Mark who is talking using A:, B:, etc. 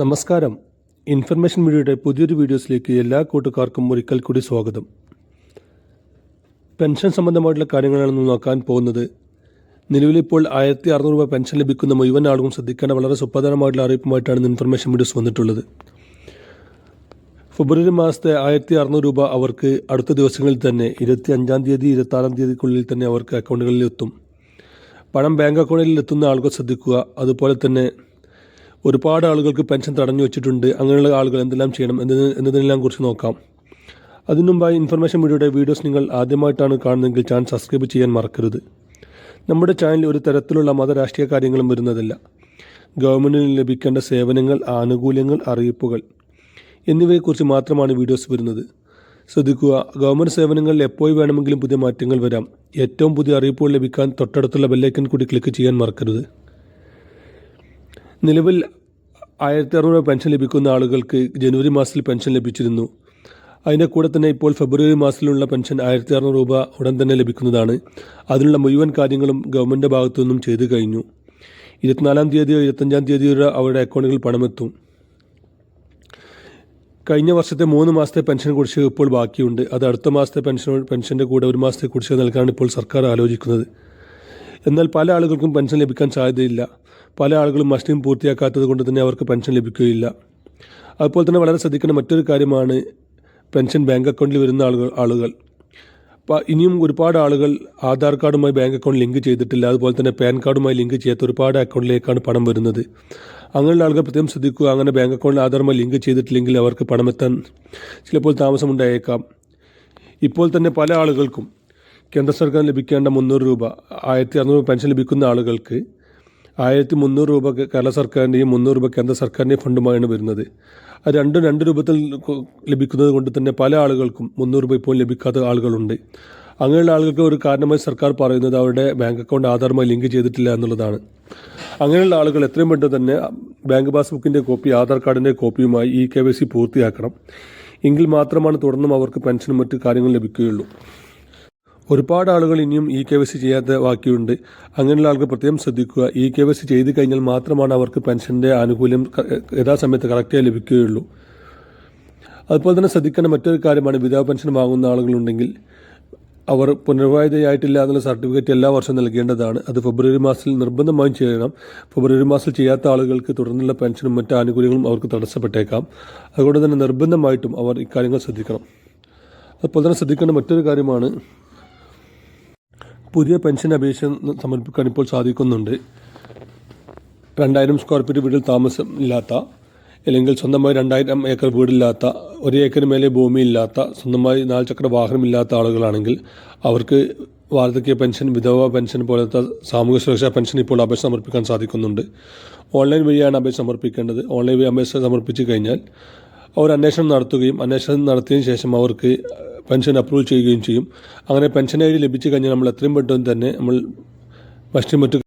A: നമസ്കാരം. ഇൻഫർമേഷൻ മീഡിയയുടെ പുതിയൊരു വീഡിയോസിലേക്ക് എല്ലാ കൂട്ടുകാർക്കും ഒരിക്കൽ കൂടി സ്വാഗതം. പെൻഷൻ സംബന്ധമായിട്ടുള്ള കാര്യങ്ങളാണ് നോക്കാൻ പോകുന്നത്. നിലവിലിപ്പോൾ ആയിരത്തി അറുന്നൂറ് രൂപ പെൻഷൻ ലഭിക്കുന്ന മുഴുവൻ ആളുകളും ശ്രദ്ധിക്കേണ്ട വളരെ സുപ്രധാനമായിട്ടുള്ള അറിയിപ്പുമായിട്ടാണ് ഇൻഫർമേഷൻ വീഡിയോസ് വന്നിട്ടുള്ളത്. ഫെബ്രുവരി മാസത്തെ ആയിരത്തി അറുന്നൂറ് രൂപ അവർക്ക് അടുത്ത ദിവസങ്ങളിൽ തന്നെ ഇരുപത്തി അഞ്ചാം തീയതി ഇരുപത്താറാം തീയതിക്കുള്ളിൽ തന്നെ അവർക്ക് അക്കൗണ്ടുകളിൽ എത്തും. പണം ബാങ്ക് അക്കൗണ്ടിൽ എത്തുന്ന ആളുകൾ ശ്രദ്ധിക്കുക. അതുപോലെ തന്നെ ഒരുപാട് ആളുകൾക്ക് പെൻഷൻ തടഞ്ഞു വെച്ചിട്ടുണ്ട്. അങ്ങനെയുള്ള ആളുകൾ എന്തെല്ലാം ചെയ്യണം? എന്നതിന് എന്നതിനെല്ലാം കുറിച്ച് നോക്കാം? അതിനു മുമ്പായി ഇൻഫർമേഷൻ വീഡിയോയുടെ വീഡിയോസ് നിങ്ങൾ ആദ്യമായിട്ടാണ് കാണുന്നതെങ്കിൽ ചാനൽ സബ്സ്ക്രൈബ് ചെയ്യാൻ മറക്കരുത്. നമ്മുടെ ചാനലിൽ ഒരു തരത്തിലുള്ള മതരാഷ്ട്രീയ കാര്യങ്ങളും വരുന്നതല്ല. ഗവൺമെന്റിന് ലഭിക്കേണ്ട സേവനങ്ങൾ ആനുകൂല്യങ്ങൾ അറിയിപ്പുകൾ എന്നിവയെക്കുറിച്ച് മാത്രമാണ് വീഡിയോസ് വരുന്നത്. ശ്രദ്ധിക്കുക ഗവൺമെന്റ് സേവനങ്ങളിൽ എപ്പോൾ വേണമെങ്കിലും പുതിയ മാറ്റങ്ങൾ വരാം. ഏറ്റവും പുതിയ അറിയിപ്പുകൾ ലഭിക്കാൻ തൊട്ടടുത്തുള്ള ബെല്ലൈക്കൻ കൂടി ക്ലിക്ക് ചെയ്യാൻ മറക്കരുത്. നിലവിൽ ആയിരത്തി അറുന്നൂറ് പെൻഷൻ ലഭിക്കുന്ന ആളുകൾക്ക് ജനുവരി മാസത്തിൽ പെൻഷൻ ലഭിച്ചിരുന്നു. അതിന്റെ കൂടെ തന്നെ ഇപ്പോൾ ഫെബ്രുവരി മാസത്തിലുള്ള പെൻഷൻ ആയിരത്തി അറുന്നൂറ് രൂപ ഉടൻ തന്നെ ലഭിക്കുന്നതാണ്. അതിനുള്ള മുഴുവൻ കാര്യങ്ങളും ഗവൺമെന്റ് ഭാഗത്തു നിന്നും ചെയ്തു കഴിഞ്ഞു. ഇരുപത്തിനാലാം തീയതിയോ ഇരുപത്തഞ്ചാം തീയതിയോ അവരുടെ അക്കൗണ്ടുകളിൽ പണമെത്തും. കഴിഞ്ഞ വർഷത്തെ മൂന്ന് മാസത്തെ പെൻഷൻ കുടിശ്ശിക ഇപ്പോൾ ബാക്കിയുണ്ട്. അത് അടുത്ത മാസത്തെ പെൻഷൻ പെൻഷന്റെ കൂടെ ഒരു മാസത്തെ കുടിശ്ശിക നൽകാനാണ് ഇപ്പോൾ സർക്കാർ ആലോചിക്കുന്നത്. എന്നാൽ പല ആളുകൾക്കും പെൻഷൻ ലഭിക്കാൻ സാധ്യതയില്ല. പല ആളുകളും മസ്റ്റിംഗ് പൂർത്തിയാക്കാത്തത് കൊണ്ട് തന്നെ അവർക്ക് പെൻഷൻ ലഭിക്കുകയില്ല. അതുപോലെ തന്നെ വളരെ ശ്രദ്ധിക്കേണ്ട മറ്റൊരു കാര്യമാണ് പെൻഷൻ ബാങ്ക് അക്കൗണ്ടിൽ വരുന്ന ആളുകൾ ആളുകൾ. ഇനിയും ഒരുപാട് ആളുകൾ ആധാർ കാർഡുമായി ബാങ്ക് അക്കൗണ്ട് ലിങ്ക് ചെയ്തിട്ടില്ല. അതുപോലെ തന്നെ പാൻ കാർഡുമായി ലിങ്ക് ചെയ്യാത്ത ഒരുപാട് അക്കൗണ്ടിലേക്കാണ് പണം വരുന്നത്. അങ്ങനെയുള്ള ആളുകൾ പ്രത്യേകം ശ്രദ്ധിക്കുക. അങ്ങനെ ബാങ്ക് അക്കൗണ്ടിൽ ആധാറുമായി ലിങ്ക് ചെയ്തിട്ടില്ലെങ്കിൽ അവർക്ക് പണമെത്താൻ ചിലപ്പോൾ താമസമുണ്ടായേക്കാം. ഇപ്പോൾ തന്നെ പല ആളുകൾക്കും കേന്ദ്ര സർക്കാർ ലഭിക്കേണ്ട മുന്നൂറ് രൂപ ആയിരത്തി അറുന്നൂറ് പെൻഷൻ ലഭിക്കുന്ന ആളുകൾക്ക് ആയിരത്തി മുന്നൂറ് രൂപ കേരള സർക്കാരിന്റെയും മുന്നൂറ് രൂപ കേന്ദ്ര സർക്കാരിന്റെയും ഫണ്ടുമായാണ് വരുന്നത്. അത് രണ്ടും രണ്ട് രൂപത്തിൽ ലഭിക്കുന്നത് കൊണ്ട് തന്നെ പല ആളുകൾക്കും മുന്നൂറ് രൂപ ഇപ്പോൾ ലഭിക്കാത്ത ആളുകളുണ്ട്. അങ്ങനെയുള്ള ആളുകൾക്ക് ഒരു കാരണമായി സർക്കാർ പറയുന്നത് അവരുടെ ബാങ്ക് അക്കൗണ്ട് ആധാറുമായി ലിങ്ക് ചെയ്തിട്ടില്ല എന്നുള്ളതാണ്. അങ്ങനെയുള്ള ആളുകൾ എത്രയും പെട്ടെന്ന് തന്നെ ബാങ്ക് പാസ്ബുക്കിന്റെ കോപ്പി ആധാർ കാർഡിന്റെ കോപ്പിയുമായി ഇ കെ വൈ സി പൂർത്തിയാക്കണം. എങ്കിൽ മാത്രമാണ് തുടർന്നും അവർക്ക് പെൻഷനും മറ്റു കാര്യങ്ങളും ലഭിക്കുകയുള്ളൂ. ഒരുപാട് ആളുകൾ ഇനിയും ഇ കെ വൈ സി ചെയ്യാത്ത ബാക്കിയുണ്ട് അങ്ങനെയുള്ള ആൾക്ക് പ്രത്യേകം ശ്രദ്ധിക്കുക. ഇ കെ വൈ സി ചെയ്ത് കഴിഞ്ഞാൽ മാത്രമാണ് അവർക്ക് പെൻഷന്റെ ആനുകൂല്യം യഥാസമയത്ത് കറക്റ്റായി ലഭിക്കുകയുള്ളൂ. അതുപോലെ തന്നെ ശ്രദ്ധിക്കേണ്ട മറ്റൊരു കാര്യമാണ് വിധവ പെൻഷൻ വാങ്ങുന്ന ആളുകളുണ്ടെങ്കിൽ അവർ പുനർവായുധയായിട്ടില്ല എന്നുള്ള സർട്ടിഫിക്കറ്റ് എല്ലാ വർഷവും നൽകേണ്ടതാണ്. അത് ഫെബ്രുവരി മാസത്തിൽ നിർബന്ധമായും ചെയ്യണം. ഫെബ്രുവരി മാസത്തിൽ ചെയ്യാത്ത ആളുകൾക്ക് തുടർന്നുള്ള പെൻഷനും മറ്റ് ആനുകൂല്യങ്ങളും അവർക്ക് തടസ്സപ്പെട്ടേക്കാം. അതുകൊണ്ട് തന്നെ നിർബന്ധമായിട്ടും അവർ ഇക്കാര്യങ്ങൾ ശ്രദ്ധിക്കണം. അതുപോലെ തന്നെ ശ്രദ്ധിക്കേണ്ട മറ്റൊരു കാര്യമാണ് പുതിയ പെൻഷൻ അപേക്ഷ സമർപ്പിക്കാൻ ഇപ്പോൾ സാധിക്കുന്നുണ്ട്. രണ്ടായിരം സ്ക്വയർ ഫീറ്റ് വീട്ടിൽ താമസം ഇല്ലാത്ത അല്ലെങ്കിൽ സ്വന്തമായി രണ്ടായിരം ഏക്കർ വീടില്ലാത്ത ഒരു ഏക്കർ മേലെ ഭൂമി ഇല്ലാത്ത സ്വന്തമായി നാല് ചക്ര വാഹനമില്ലാത്ത ആളുകളാണെങ്കിൽ അവർക്ക് വാർദ്ധക്യ പെൻഷൻ വിധവ പെൻഷൻ പോലത്തെ സാമൂഹ്യ സുരക്ഷാ പെൻഷൻ ഇപ്പോൾ അപേക്ഷ സമർപ്പിക്കാൻ സാധിക്കുന്നുണ്ട്. ഓൺലൈൻ വഴിയാണ് അപേക്ഷ സമർപ്പിക്കേണ്ടത്. ഓൺലൈൻ വഴി അപേക്ഷ സമർപ്പിച്ചു കഴിഞ്ഞാൽ അവർ അന്വേഷണം നടത്തുകയും അന്വേഷണം നടത്തിയതിനു ശേഷം അവർക്ക് പെൻഷൻ അപ്രൂവ് ചെയ്യുകയും ചെയ്യും. അങ്ങനെ പെൻഷൻ ഐ ഡി ലഭിച്ചു കഴിഞ്ഞാൽ നമ്മൾ എത്രയും പെട്ടെന്ന് തന്നെ നമ്മൾ മറ്റു മറ്റു